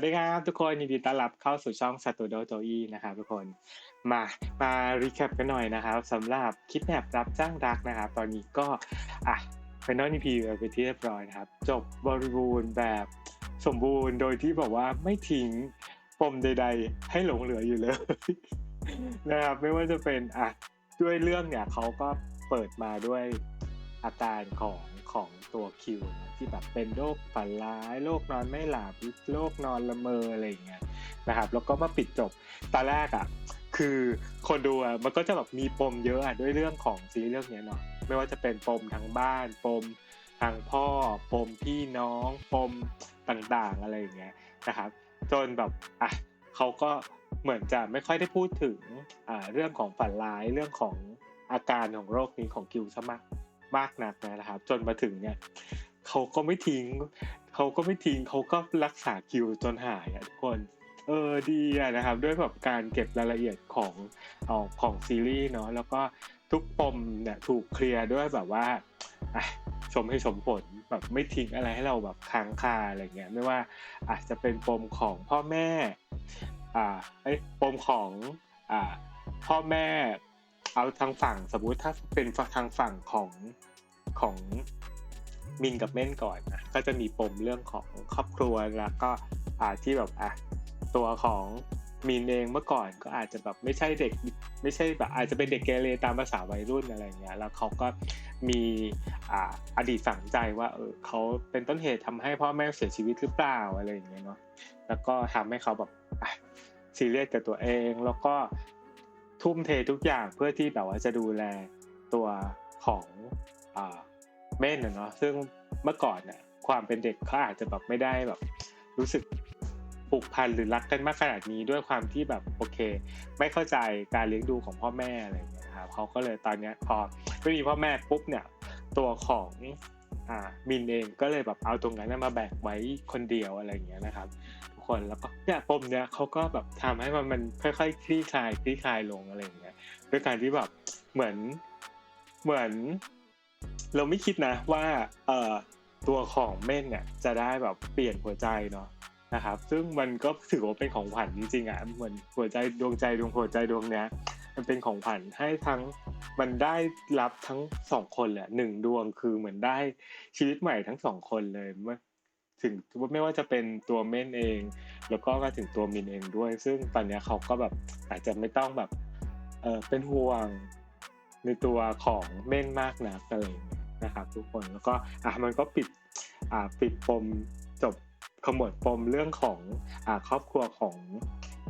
วัสดีครับทุกคนยินดีต้อนรับเข้าสู่ช่อง s t u d i o t o y นะครับทุกคนมามารีแคปกันหน่อยนะครับสำหรับคิดแนบรับจ้างรักนะครับ ตอนนี้ก็อะเป็นนอนีพีไปที่เรียบร้อยนะครับ จบบริบูรณ์แบบสมบูรณ์โดยที่บอกว่าไม่ทิ้งปมใด ๆ ให้หลงเหลืออยู่เลยนะครับไม่ว่าจะเป็นอะด้วยเรื่องเนี่ยเขาก็เปิดมาด้วย อาการของของตัวคิวนะที่แบบเป็นโรคฝันร้ายโรคนอนไม่หลับโรคนอนละเมออะไรอย่างเงี้ยนะครับ แล้วก็มาปิดจบตอนแรกอะคือคนดูอะมันก็จะแบบมีปมเยอะอะด้วยเรื่องของซีรีส์เรื่องนี้เนาะไม่ว่าจะเป็นปมทางบ้านปมทางพ่อปมพี่น้องปมต่างๆอะไรอย่างเงี้ยนะครับ จนแบบอะเขาก็เหมือนจะไม่ค่อยได้พูดถึงอ่าเรื่องของฝันร้ายเรื่องของอาการของโรคนี้ของคิวซะมาก มากนักนะครับ จนมาถึงเนี่ยเขาก็ไม่ทิ้งเขาก็ไม่ทิ้งเขาก็รักษาคิวจนหายอะทุกคนเออดีอะนะครับ ด้วยแบบการเก็บรายละเอียดของออของซีรีส์เนาะแล้วก็ทุกปมเนี่ยถูกเคลียร์ด้วยแบบว่าอะชมให้สมผลแบบไม่ทิ้งอะไรให้เราแบบค้างคาอะไรเงี้ยไม่ว่าอาจจะเป็นปมของพ่อแม่อ่าไอ้ปมของอ่าพ่อแม่ เอาทางฝั่งสมมุติถ้าเป็นทางฝั่งของของมินกับเม่นก่อนนะก็จะมีปมเรื่องของครอบครัวแล้วก็อ่าที่แบบอะตัวของมินเองเมื่อก่อนก็อาจจะแบบไม่ใช่เด็กไม่ใช่แบบอาจจะเป็นเด็กเกเรตามภาษาวัยรุ่นอะไรเงี้ยแล้วเขาก็มีอ่าอดีตฝังใจว่าเออเขาเป็นต้นเหตุทำให้พ่อแม่เสียชีวิตหรือเปล่าอะไรอย่างเงี้ยเนาะแล้วก็ทำให้เขาแบบซีเรียสกับตัวเอง แล้วก็ ทุ่มเททุกอย่างเพื่อที่แบบว่าจะดูแลตัวของอ่าเม่นเนาะซึ่งเมื่อก่อนเนี่ยความเป็นเด็กเขาอาจจะแบบไม่ได้แบบ รู้สึกผูกพันหรือรักกันมากขนาดนี้ด้วยความที่แบบโอเค ไม่เข้าใจการเลี้ยงดูของพ่อแม่อะไรอย่างเงี้ยครับเขาก็เลยตอนเนี้ยพอไม่มีพ่อแม่ปุ๊บเนี่ยตัวของอ่ามินเองก็เลยแบบเอาตรงนั้นมาแบกไว้คนเดียวอะไรอย่างเงี้ยนะครับ คนแล้วก็เนี่ยปมเนี้ยเขาก็แบบทำให้มันมันค่อยๆคลี่คลายคลี่คลายลงอะไรอย่างเงี้ยด้วยการที่แบบเหมือนเหมือน เราไม่คิดนะว่าเอ่อตัวของเม่นเนี่ยจะได้แบบเปลี่ยนหัวใจเนาะนะครับ ซึ่งมันก็ถือว่าเป็นของขวัญจริงๆอะเหมือนหัวใจดวงใจดวงหัวใจดวงเนี้ยมันเป็นของขวัญให้ทั้งมันได้รับทั้งสองคนแหละหนึ่งดวงคือเหมือนได้ชีวิตใหม่ทั้งสองคนเลยเมื่อ ถึงไม่ว่าจะเป็นตัวเม่นเอง แล้วก็มาถึงตัวมินเองด้วย ซึ่งตอนนี้เขาก็แบบอาจจะไม่ต้องแบบเออเป็นห่วงในตัวของเม่นมากนักอะไรเงี้ยนะครับ ทุกคนแล้วก็อะมันก็ปิดอ่าปิดปมจบขมวดปมเรื่องของอ่าครอบครัวของ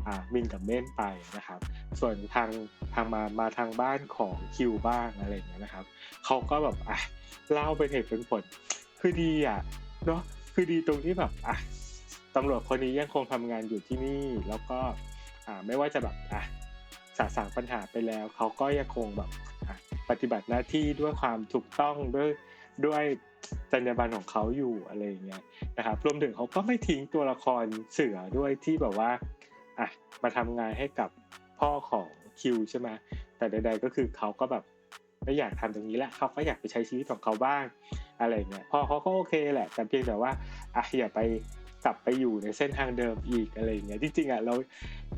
อ่ามินกับเม่นไปนะครับ ส่วนทางทางมามาทางบ้านของคิวบ้างอะไรอย่างเงี้ยนะครับเขาก็แบบอะเล่าเป็นเหตุเป็นผลคือดีอะเนาะ คือดีตรงที่แบบอะตำรวจคนนี้ยังคงทำงานอยู่ที่นี่ แล้วก็อ่าไม่ว่าจะแบบอะสาสางปัญหาไปแล้ว เขาก็ยังคงแบบปฏิบัติหน้าที่ด้วยความถูกต้องด้วยด้วยจรรยาบรรณของเขาอยู่อะไรอย่างเงี้ยนะครับรวมถึงเขาก็ไม่ทิ้งตัวละครเสือด้วยที่แบบว่าอะมาทำงานให้กับพ่อของคิวใช่ไหมแต่ใด ๆ ก็คือเขาก็แบบ ไม่อยากทำตรงนี้แหละเขาก็อยากไปใช้ชีวิตของเขาบ้างอะไรเงี้ยพอเขาก็โอเคแหละ แต่เพียงแต่ว่าอะอย่าไปกลับไปอยู่ในเส้นทางเดิมอีกอะไรเงี้ยจริงๆอะเรา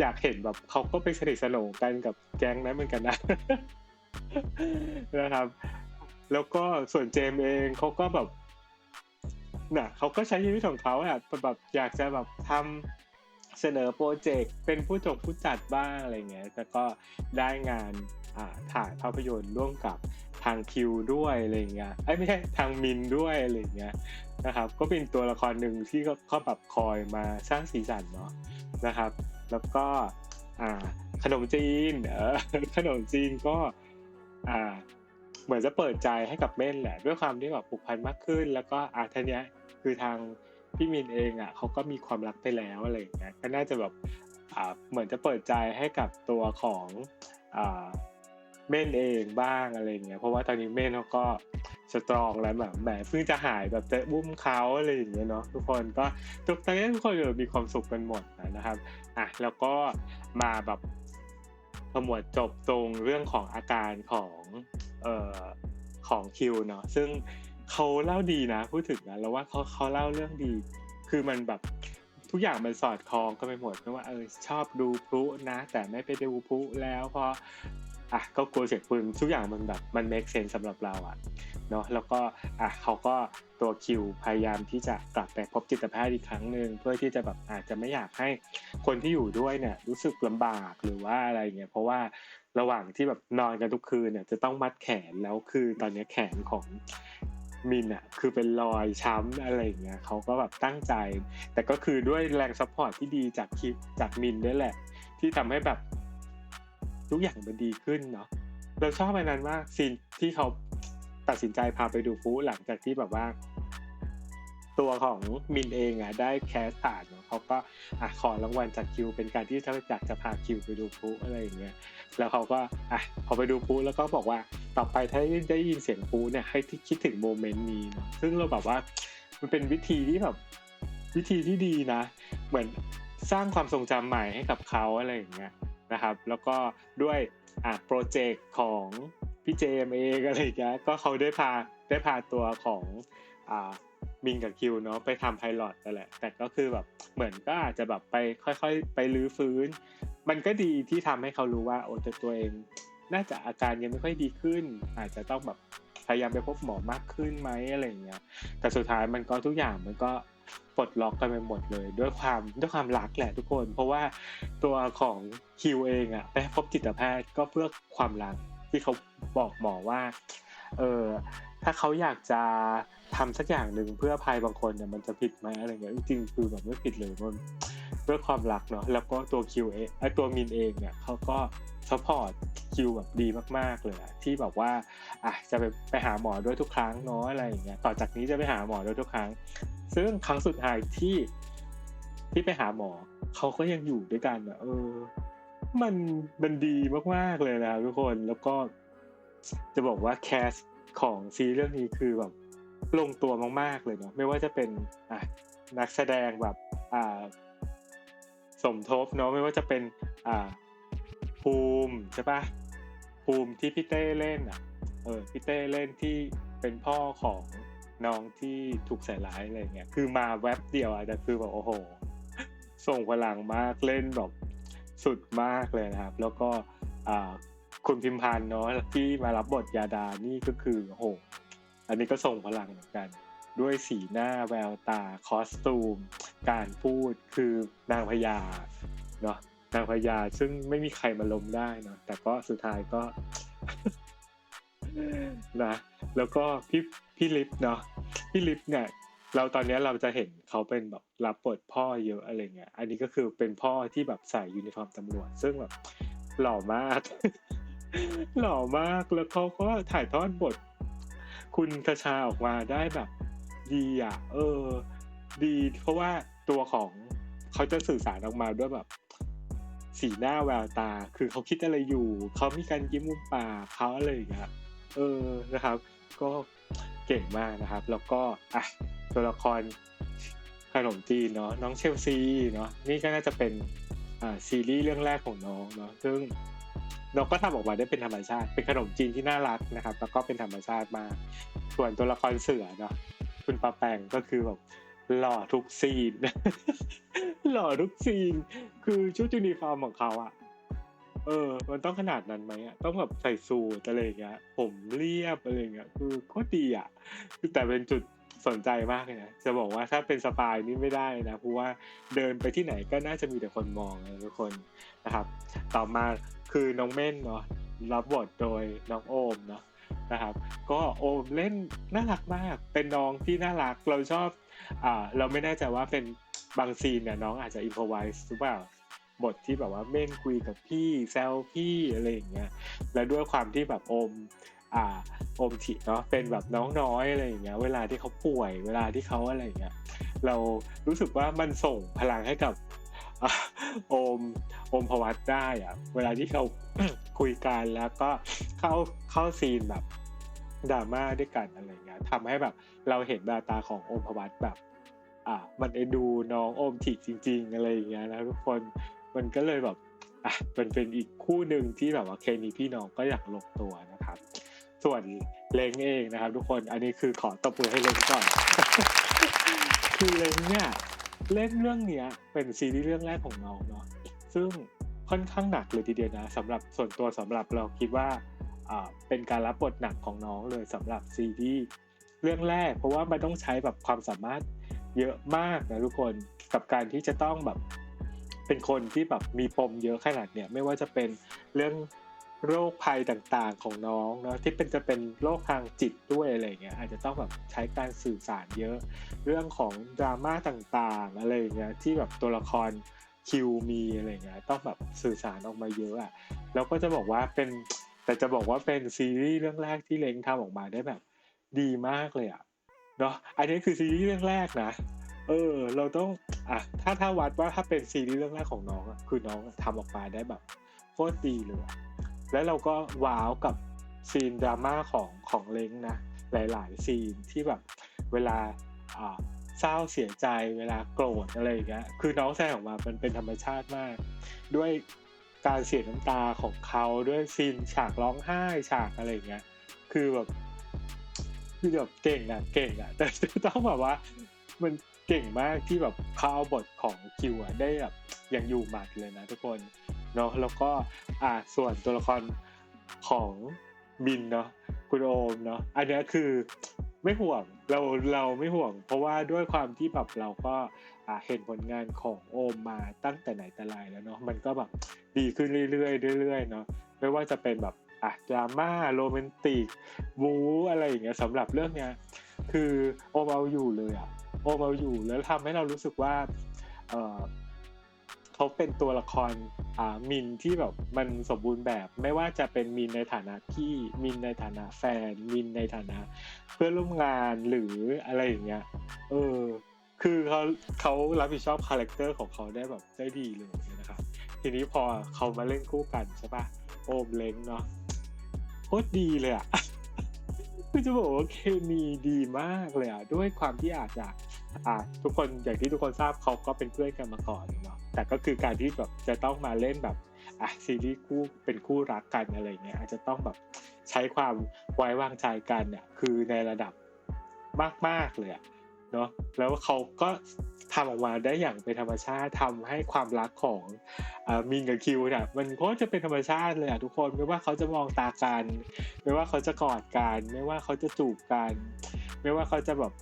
อยากเห็นแบบเขาก็ไปสนิทสนมกันกับแก๊งนั้นเหมือนกันนะนะครับ แล้วก็ส่วนเจมเองเขาก็แบบน่ะเขาก็ใช้ชีวิตของเขาอะแบบอยากจะแบบทำเสนอโปรเจกต์เป็นผู้จงผู้จัดบ้างอะไรเงี้ยแต่ก็ได้งาน ถ่ายภาพยนตร์ร่วมกับทางคิวด้วยอะไรเงี้ยไอ้ไม่ใช่ทางมินด้วยอะไรเงี้ยนะครับ ก็เป็นตัวละครหนึ่งที่เขาแบบคอยมาสร้างสีสันเนาะนะครับ แล้วก็ขนมจีนเออขนมจีนก็เหมือนจะเปิดใจให้กับเม่นแหละ ด้วยความที่แบบผูกพันมากขึ้น แล้วก็อาทีเนี้ยคือทางพี่มินเองอะเขาก็มีความรักไปแล้วอะไรอย่างเงี้ยก็น่าจะแบบเหมือนจะเปิดใจให้กับตัวของ เม่นเองบ้างอะไรเงี้ยเพราะว่าตอนนี้เม่นเขาก็สตรองแล้วแบบแหมเพิ่งจะหายแบบจะบุ้มเขาอะไรอย่างเงี้ยเนาะทุกคนก็ทุกตอนนี้ทุกคนมีความสุขกันหมดนะครับอะแล้วก็มาแบบขมวดจบตรงเรื่องของอาการของเอ่อของคิวเนาะซึ่งเขาเล่าดีนะพูดถึงนะแล้วว่าเขาเขาเล่าเรื่องดี คือมันแบบทุกอย่างมันสอดคล้องกันไปหมดไม่ว่าเออชอบดูพลุนะ แต่ไม่ไปดูพลุแล้วเพราะ อะก็กลัวเสียงปืนทุกอย่างมันแบบมัน make sense สำหรับเราอะเนาะแล้วก็อะเขาก็ตัวคิวพยายามที่จะกลับไปพบจิตแพทย์อีกครั้งหนึ่งเพื่อที่จะแบบอาจจะไม่อยากให้คนที่อยู่ด้วยเนี่ยรู้สึกลำบากหรือว่าอะไรเงี้ยเพราะว่าระหว่างที่แบบนอนกันทุกคืนเนี่ยจะต้องมัดแขนแล้วคือตอนนี้แขนของมินอะคือเป็นรอยช้ำอะไรอย่างเงี้ยเขาก็แบบตั้งใจ แต่ก็คือด้วยแรงซัพพอร์ตที่ดีจากคิดจากมินด้วยแหละ ที่ทำให้แบบ ทุกอย่างมันดีขึ้นเนาะเราชอบอันนั้นมากซีนที่เขาตัดสินใจพาไปดูฟูหลังจากที่แบบว่า ตัวของมินเองอะได้แคสผ่านเนาะเขาก็อะขอรางวัลจากคิว เป็นการที่เขาอยากจะพาคิวไปดูฟูอะไรอย่างเงี้ยแล้วเขาก็อะพอไปดูฟูแล้วก็บอกว่าต่อไปถ้าได้ยินเสียงฟูเนี่ยให้ที่คิดถึงโมเมนต์นี้เนาะซึ่งเราแบบว่ามันเป็นวิธีที่แบบวิธีที่ดีนะ เหมือนสร้างความทรงจำใหม่ให้กับเขาอะไรอย่างเงี้ย นะครับ แล้วก็ด้วยอะโปรเจกต์ของพี่เจมเองอะไรอย่างเงี้ยก็เขาได้พาได้พาตัวของอ่ามินกับคิวเนาะไปทำไพลอตนั่นแหละ แต่ก็คือแบบเหมือนก็อาจจะแบบไปค่อยๆ ไปรื้อฟื้น มันก็ดีที่ทำให้เขารู้ว่าโอ้แต่ตัวเอง น่าจะอาการยังไม่ค่อยดีขึ้น อาจจะต้องแบบพยายามไปพบหมอมากขึ้นไหมอะไรอย่างเงี้ยแต่สุดท้ายมันก็ทุกอย่างมันก็ ปลดล็อกกันไปหมดเลย ด้วยความด้วยความรักแหละทุกคน เพราะว่าตัวของคิวเองอะไปพบจิตแพทย์ก็เพื่อความรักที่เขาบอกหมอว่าเออถ้าเขาอยากจะทำสักอย่างหนึ่งเพื่อภัยบางคนเนี่ยมันจะผิดไหมอะไรเงี้ยจริงๆคือแบบไม่ผิดเลยมันเพื่อความรักเนาะแล้วก็ตัวคิวเองไอตัวมินเองเนี่ยเขาก็ซัพพอร์ตคิวแบบดีมากๆเลยที่แบบว่าอะจะไปไปหาหมอด้วยทุกครั้งเนาะอะไรอย่างเงี้ยต่อจากนี้จะไปหาหมอด้วยทุกครั้ง ซึ่งครั้งสุดท้ายที่ที่ไปหาหมอ เขาก็ยังอยู่ด้วยกันอะเออ มันมันดีมากๆเลยนะทุกคนแล้วก็จะบอกว่าแคสของซีเรื่องนี้คือแบบลงตัวมาก ๆ เลยเนาะไม่ว่าจะเป็นอะนักแสดงแบบอ่า สมทบเนาะไม่ว่าจะเป็นอ่าภูมิใช่ปะภูมิที่พี่เต้เล่นอะ เออพี่เต้เล่นที่เป็นพ่อของ น้องที่ถูกใส่ร้ายอะไรเงี้ยคือมาแว็บเดียวอะแต่คือแบบโอ้โห ส่งพลังมากเล่นแบบสุดมากเลยนะครับ แล้วก็คุณพิมพานเนาะที่มารับบทยาดานี่ก็คือโอ้โหอันนี้ก็ส่งพลังเหมือนกัน ด้วยสีหน้าแววตาคอสตูม การพูดคือนางพญาเนาะนางพญาซึ่งไม่มีใครมาล้มได้เนาะแต่ก็สุดท้ายก็นะ แล้วก็พี่พี่ลิฟเนาะพี่ลิฟเนี่ย เราตอนนี้เราจะเห็นเขาเป็นแบบรับบทพ่อเยอะอะไรเงี้ย อันนี้ก็คือเป็นพ่อที่แบบใส่ยูนิฟอร์มตำรวจ ซึ่งแบบหล่อมาก หล่อมากแล้วเขาก็ถ่ายทอดบท คุณคชาออกมาได้แบบ ดีอะ เออ ดี เพราะว่าตัวของเขาจะสื่อสารออกมาด้วยแบบสีหน้าแววตา คือเขาคิดอะไรอยู่ เขามีการยิ้มมุมปากเขาอะไรอย่างเงี้ย เออ นะครับ ก็เก่งมากนะครับ แล้วก็อะตัวละครขนมจีนเนาะน้องเชลซีเนาะนี่ก็น่าจะเป็นอ่าซีรีส์เรื่องแรกของน้องเนาะซึ่งน้องก็ทำออกมาได้เป็นธรรมชาติ เป็นขนมจีนที่น่ารักนะครับ แล้วก็เป็นธรรมชาติมากส่วนตัวละครเสือเนาะคุณปาแปงก็คือแบบหล่อทุกซีน หล่อทุกซีน คือชุดยูนิฟอร์มของเขาอะ เออ มันต้องขนาดนั้นไหมอะ ต้องแบบใส่สูทอะไรอย่างเงี้ย ผมเรียบอะไรอย่างเงี้ย คือโคตรดีอะคือแต่เป็นจุดสนใจมากเลยนะ จะบอกว่าถ้าเป็นสปายนี่ไม่ได้นะ เพราะว่าเดินไปที่ไหนก็น่าจะมีแต่คนมองนะทุกคนนะครับ ต่อมาคือน้องเม่นเนาะ รับบทโดยน้องโอมเนาะนะครับ ก็โอมเล่นน่ารักมาก เป็นน้องที่น่ารัก เราชอบ อ่า เราไม่แน่ใจว่าเป็นบางซีนเนี่ยน้องอาจจะอิมพอไวส์หรือเปล่า บทที่แบบว่าเม่นคุยกับพี่แซวพี่อะไรอย่างเงี้ยและด้วยความที่แบบอมอ่าโอมถิเนาะเป็นแบบน้องน้อยอะไรอย่างเงี้ยเวลาที่เขาป่วยเวลาที่เขาอะไรอย่างเงี้ยเรารู้สึกว่ามันส่งพลังให้กับอ่าโอมโอมพวัตได้อะเวลาที่เขาคุยกันแล้วก็เข้าเข้าซีนแบบดราม่าด้วยกันอะไรเงี้ยทำให้แบบเราเห็นแววตาของโอมพวัตแบบ อ่ามันเอ็นดูน้องโอมถิจริง ๆ อะไรอย่างเงี้ยนะทุกคน มันก็เลยแบบอะมันเป็นอีกคู่หนึ่งที่แบบว่าเคมีพี่น้องก็อยากลงตัวนะครับ ส่วนเล้งเองนะครับ ทุกคนอันนี้คือขอตบมือให้เล้งก่อน คือเล้งเนี่ยเล่นเรื่องเนี้ย เป็นซีรีส์เรื่องแรกของน้องเนาะซึ่งค่อนข้างหนักเลยทีเดียวนะสำหรับส่วนตัวสำหรับเราคิดว่าอ่าเป็นการรับบทหนักของน้องเลยสำหรับซีรีส์เรื่องแรก เพราะว่ามันต้องใช้แบบความสามารถเยอะมากนะทุกคนกับการที่จะต้องแบบ เป็นคนที่แบบมีปมเยอะขนาดเนี้ยไม่ว่าจะเป็นเรื่องโรคภัยต่างๆของน้องเนาะที่เป็นจะเป็นโรคทางจิตด้วยอะไรเงี้ยอาจจะต้องแบบใช้การสื่อสารเยอะ เรื่องของดราม่าต่างๆอะไรเงี้ยที่แบบตัวละครคิวมีอะไรเงี้ยต้องแบบสื่อสารออกมาเยอะอะแล้วก็จะบอกว่าเป็นแต่จะบอกว่าเป็นซีรีส์เรื่องแรกที่เล้งทำออกมาได้แบบ ดีมากเลยอะเนาะอันนี้คือซีรีส์เรื่องแรกนะ เออ เราต้องอะถ้าถ้าวัดว่าถ้าเป็นซีรีส์เรื่องแรกของน้องอะคือน้องทำออกมาได้แบบโคตรดีเลยอะแล้วเราก็ว้าวกับซีนดราม่าของของเล้งนะหลาย ๆ ซีนที่แบบเวลาอ่าเศร้าเสียใจเวลาโกรธอะไรอย่างเงี้ยคือน้องแสดงออกมามันเป็นธรรมชาติมาก ด้วยการเสียน้ำตาของเขาด้วยซีนฉากร้องไห้ฉากอะไรอย่างเงี้ยคือแบบคือแบบเก่งอะเก่งอะแต่ต้องแบบว่ามัน เก่งมากที่แบบเขาเอาบทของคิวอะได้แบบยังอยู่หมัดเลยนะทุกคนเนาะแล้วก็อ่าส่วนตัวละครของบินเนาะคุณโอมเนาะอันนี้คือไม่ห่วงเราเราไม่ห่วง เพราะว่าด้วยความที่แบบเราก็อ่าเห็นผลงานของโอมมาตั้งแต่ไหนแต่ไรแล้วเนาะมันก็แบบดีขึ้นเรื่อยๆเรื่อยๆเนาะไม่ว่าจะเป็นแบบอะดราม่าโรแมนติกบู๊อะไรอย่างเงี้ยสำหรับเรื่องเนี้ย คือโอมเอาอยู่เลยอะโอมเอาอยู่แล้วทำให้เรารู้สึกว่าเออเขาเป็นตัวละครอ่ามินที่แบบมันสมบูรณ์แบบ ไม่ว่าจะเป็นมินในฐานะพี่มินในฐานะแฟน มินในฐานะ เพื่อนร่วมงานหรืออะไรอย่างเงี้ยเออคือเขาเขารับผิดชอบคาแรคเตอร์ของเขาได้แบบได้ดีเลยนะครับทีนี้พอเขามาเล่นคู่กันใช่ปะโอมเล้งเนาะโคตรดีเลยอะ คือจะบอกว่าเคมีดีมากเลยอะด้วยความที่อาจจะอ่าทุกคนอย่างที่ทุกคนทราบเขาก็เป็นเพื่อนกันมาก่อนเนาะแต่ก็คือการที่แบบจะต้องมาเล่นแบบอะซีรีส์คู่เป็นคู่รักกันอะไรเงี้ยอาจจะต้องแบบใช้ความไว้วางใจกันเนี่ยคือในระดับมากๆเลยอะ เนาะแล้วเขาก็ทำออกมาได้อย่างเป็นธรรมชาติทำให้ความรักของอมินกับคิวเนี่ยมันก็จะเป็นธรรมชาติเลยอะทุกคนไม่ว่าเขาจะมองตากันไม่ว่าเขาจะกอดกันไม่ว่าเขาจะจูบกัน ไม่ว่าเขาจะแบบ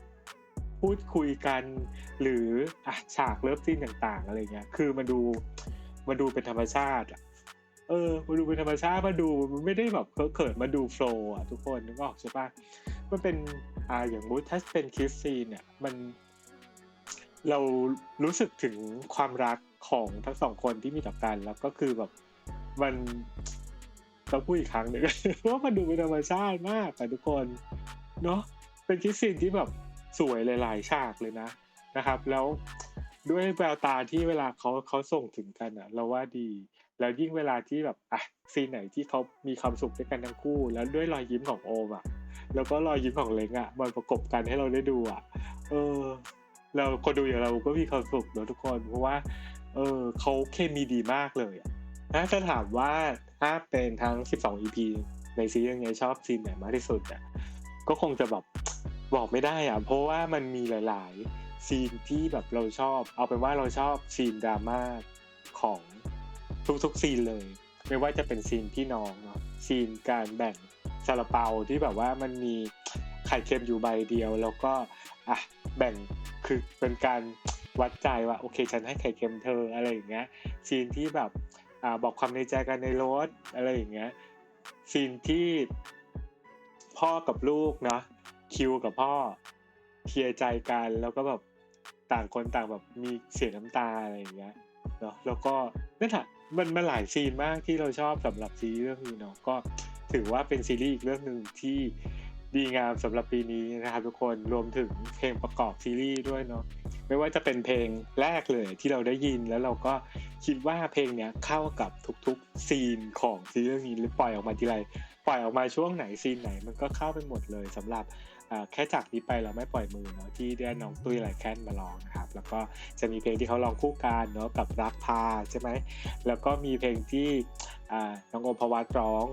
พูดคุยกัน หรืออะฉากเลิฟซีนต่างๆอะไรเงี้ยคือมันดูมันดูเป็นธรรมชาติอะเออมันดูเป็นธรรมชาติมาดูมันไม่ได้แบบเขินมาดูโฟล์อะทุกคนนึกออกใช่ปะมันเป็น อ่าอย่างมูทถ้าเป็นคิสซีเนี่ย มัน เรารู้สึกถึงความรักของทั้งสองคนที่มีต่อกัน แล้วก็คือแบบมันต้องพูดอีกครั้งหนึ่งว่ามันดูเป็นธรรมชาติมากแต่ทุกคน เนาะเป็นคิสซีนที่แบบสวยหลาย ๆ ฉากเลยนะนะครับ แล้วด้วยแววตาที่เวลาเขาเขาส่งถึงกันอะเราว่าดี แล้วยิ่งเวลาที่แบบอะซีนไหนที่เขามีความสุขด้วยกันทั้งคู่ แล้วด้วยรอยยิ้มของโอมอะ แล้วก็รอยยิ้มของเล้งอะมันประกบกันให้เราได้ดูอะ เออ เราคนดูอย่างเราก็มีความสุขเนอะทุกคน เพราะว่า เออเขาเคมีดีมากเลยถ้าจะถามว่าถ้าเป็นทั้ง 12 EP ในซีรีส์นี้ชอบซีนไหนมากที่สุดอะก็คงจะแบบบอกไม่ได้อะ เพราะว่ามันมีหลาย ๆ ซีนที่แบบเราชอบ เอาเป็นว่าเราชอบซีนดราม่าของทุกๆซีนเลย ไม่ว่าจะเป็นซีนพี่น้องเนาะซีนการแบ่ง ซาลาเปาที่แบบว่ามันมีไข่เค็มอยู่ใบเดียว แล้วก็อะแบ่งคือเป็นการวัดใจว่าโอเคฉันให้ไข่เค็มเธออะไรอย่างเงี้ยซีนที่แบบอ่าบอกความในใจกันในรถอะไรอย่างเงี้ยซีนที่พ่อกับลูกเนาะคิวกับพ่อเคลียร์ใจกันแล้วก็แบบต่างคนต่างแบบมีเสียน้ำตาอะไรอย่างเงี้ยเนาะแล้วก็นั่นแหละมันมันหลายซีนมากที่เราชอบสำหรับซีรีส์เรื่องนี้เนาะก็ ถือว่าเป็นซีรีส์อีกเรื่องหนึ่งที่ดีงามสำหรับปีนี้นะครับทุกคนรวมถึงเพลงประกอบซีรีส์ด้วยเนาะไม่ว่าจะเป็นเพลงแรกเลยที่เราได้ยินแล้วเราก็คิดว่าเพลงเนี้ยเข้ากับทุกๆซีนของซีรีส์เรื่องนี้หรือปล่อยออกมาทีไรปล่อยออกมาช่วงไหนซีนไหนมันก็เข้าไปหมดเลยสำหรับแค่จากนี้ไปเราไม่ปล่อยมือเนาะที่ได้น้องตุ้ยไรแค้นมาร้องนะครับแล้วก็จะมีเพลงที่เขาร้องคู่กันเนาะกับรักพาใช่ไหมแล้วก็มีเพลงที่น้องโอมพวัตร้อง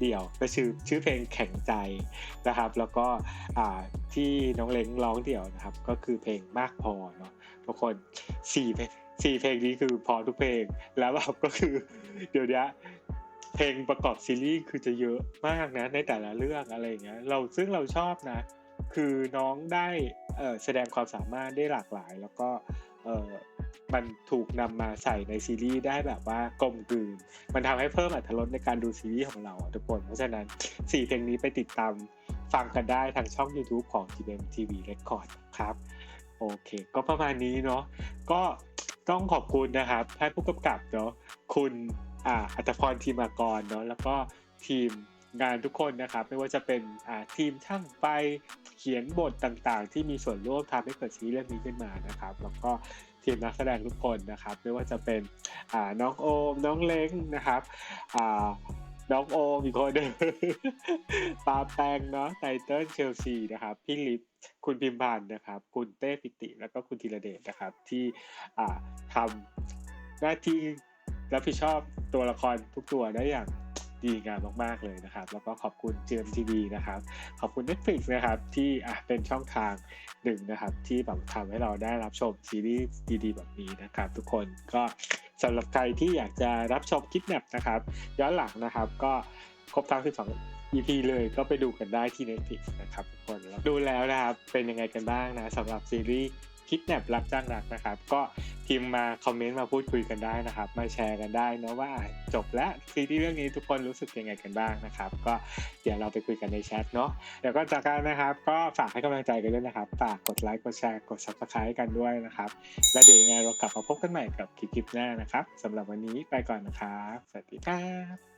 เดี่ยว ก็ชื่อชื่อเพลงแข็งใจนะครับ แล้วก็ที่น้องเล้งร้องเดี่ยวนะครับ ก็คือเพลงมากพอเนาะทุกคนสี่เพลงสี่เพลงนี้คือพอทุกเพลงแล้วแบบก็คือเดี๋ยวนี้เพลงประกอบซีรีส์คือจะเยอะมากนะ ในแต่ละเรื่องอะไรอย่างเงี้ยเราซึ่งเราชอบนะ คือน้องได้แสดงความสามารถได้หลากหลาย แล้วก็ มันถูกนำมาใส่ในซีรีส์ได้แบบว่ากลมกลืน มันทำให้เพิ่มอรรถรสในการดูซีรีส์ของเราทุกคน เพราะฉะนั้นสี่เพลงนี้ไปติดตามฟังกันได้ทางช่อง YouTube ของ GM TV Record ครับโอเค ก็ประมาณนี้เนาะก็ต้องขอบคุณนะครับท่านผู้กำกับเนาะคุณอ่าอัตพรทีมากรเนาะแล้วก็ทีมงานทุกคนนะครับ ไม่ว่าจะเป็นอ่าทีมช่างไฟเขียนบทต่างๆ ที่มีส่วนร่วมทำให้เกิดซีรีส์เรื่องนี้ขึ้นมานะครับ แล้วก็ ทีมนักแสดงทุกคนนะครับ ไม่ว่าจะเป็นน้องโอมน้องเล้งนะครับน้องโอมอีกคนหนึ่งปาแปงเนาะไตเติ้ลเชลซีนะครับพี่ลิฟคุณพิมพานธ์นะครับ คุณเต้ปิติ แล้วก็คุณธีรเดชนะครับ ที่ทำหน้าที่รับผิดชอบตัวละครทุกตัวได้อย่าง ดีงามมากๆเลยนะครับ แล้วก็ขอบคุณ GMTV นะครับ ขอบคุณ Netflix นะครับ ที่อะเป็นช่องทางหนึ่งนะครับ ที่แบบทำให้เราได้รับชมซีรีส์ดีๆ แบบนี้นะครับ ทุกคนก็สำหรับใครที่อยากจะรับชมคิดแนบนะครับ ย้อนหลังนะครับก็ครบทั้ง12 EP เลยก็ไปดูกันได้ที่ Netflix นะครับทุกคนดูแล้วนะครับ เป็นยังไงกันบ้างนะสำหรับซีรีส์ คิดแนบรับจ้างรักนะครับ ก็พิมพ์มาคอมเมนต์มาพูดคุยกันได้นะครับ มาแชร์กันได้นะว่าจบแล้วซีรีส์เรื่องนี้ทุกคนรู้สึกยังไงกันบ้างนะครับ ก็เดี๋ยวเราไปคุยกันในแชทเนาะเดี๋ยวก็จากกันนะครับ ก็ฝากให้กำลังใจกันด้วยนะครับฝากกดไลค์กดแชร์กด subscribe กันด้วยนะครับ และเดี๋ยวยังไงเรากลับมาพบกันใหม่กับคลิปหน้านะครับสำหรับวันนี้ไปก่อนนะครับสวัสดีครับ